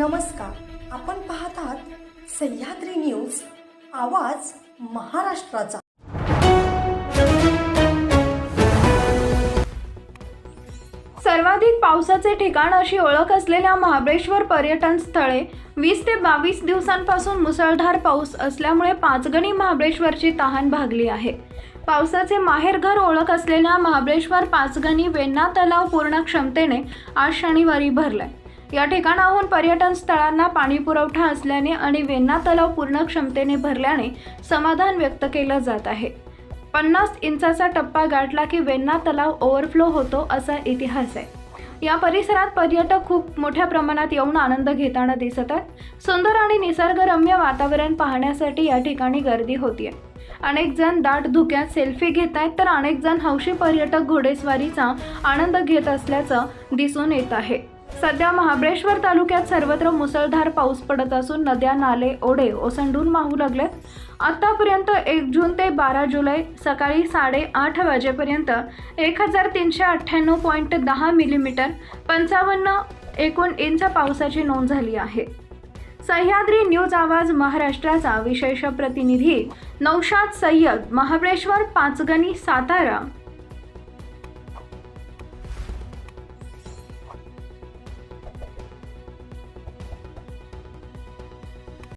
नमस्कार. आपण पाहत आहात सह्याद्री न्यूज आवाज महाराष्ट्राचा. सर्वाधिक पावसाचे ठिकाण अशी ओळख असलेल्या महाबळेश्वर पर्यटन स्थळे वीस ते बावीस दिवसांपासून मुसळधार पाऊस असल्यामुळे पाचगणी महाबळेश्वरची तहान भागली आहे. पावसाचे माहेरघर ओळख असलेल्या महाबळेश्वर पाचगणी वेण्णा तलाव पूर्ण क्षमतेने आज शनिवारी भरलाय. या ठिकाणाहून पर्यटन स्थळांना पाणी पुरवठा असल्याने आणि वेन्ना तलाव पूर्ण क्षमतेने भरल्याने समाधान व्यक्त केलं जात आहे. पन्नास इंचाचा टप्पा गाठला की वेन्ना तलाव ओव्हरफ्लो होतो असा इतिहास आहे. या परिसरात पर्यटक खूप मोठ्या प्रमाणात येऊन आनंद घेताना दिसत आहेत. सुंदर आणि निसर्गरम्य वातावरण पाहण्यासाठी या ठिकाणी गर्दी होतीये. अनेक जण दाट धुक्यात सेल्फी घेत आहेत तर अनेक जण हौशी पर्यटक घोडेस्वारीचा आनंद घेत असल्याचं दिसून येत आहे. सध्या महाबळेश्वर तालुक्यात सर्वत्र मुसळधार पाऊस पडत असून नद्या नाले ओढे ओसंडून वाहू लागलेत. आतापर्यंत एक जून ते बारा जुलै सकाळी साडेआठ वाजेपर्यंत एक हजार तीनशे अठ्ठ्याण्णव पॉईंट दहा मिलीमीटर पंचावन्न एकूण इंच पावसाची नोंद झाली आहे. सह्याद्री न्यूज आवाज महाराष्ट्राचा विशेष प्रतिनिधी नौशाद सय्यद महाबळेश्वर पाचगणी सातारा